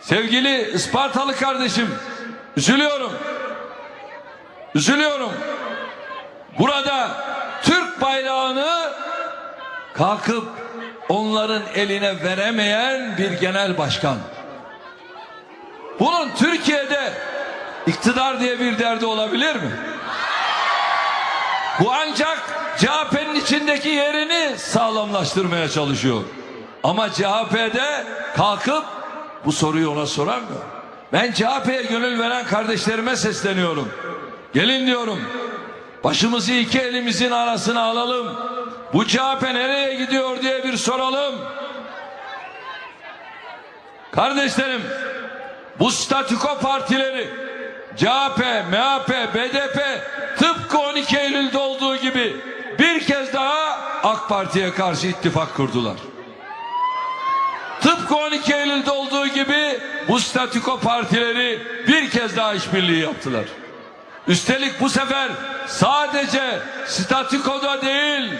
Sevgili Ispartalı kardeşim, üzülüyorum. Üzülüyorum. Burada Türk bayrağını kalkıp onların eline veremeyen bir genel başkan. Bunun Türkiye'de iktidar diye bir derdi olabilir mi? Bu ancak CHP'nin içindeki yerini sağlamlaştırmaya çalışıyor. Ama CHP'de kalkıp bu soruyu ona soramıyor. Ben CHP'ye gönül veren kardeşlerime sesleniyorum. Gelin diyorum. Başımızı iki elimizin arasına alalım. Bu CHP nereye gidiyor diye bir soralım. Kardeşlerim, bu statüko partileri CHP, MHP, BDP tıpkı 12 Eylül'de olduğu gibi bir kez daha AK Parti'ye karşı ittifak kurdular. Tıpkı 12 Eylül'de olduğu gibi bu statüko partileri bir kez daha işbirliği yaptılar. Üstelik bu sefer sadece statükoda değil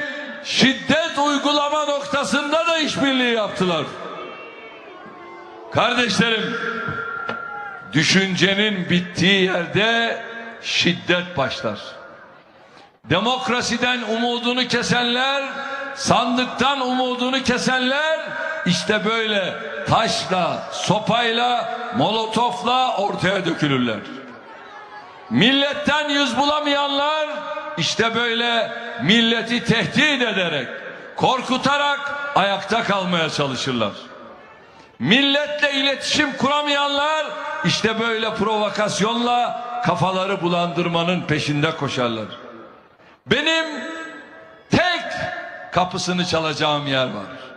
şiddet uygulama noktasında da işbirliği yaptılar. Kardeşlerim düşüncenin bittiği yerde şiddet başlar. Demokrasiden umudunu kesenler, sandıktan umudunu kesenler işte böyle taşla, sopayla, molotofla ortaya dökülürler. Milletten yüz bulamayanlar işte böyle milleti tehdit ederek, korkutarak ayakta kalmaya çalışırlar. Milletle iletişim kuramayanlar işte böyle provokasyonla kafaları bulandırmanın peşinde koşarlar. Benim tek kapısını çalacağım yer var.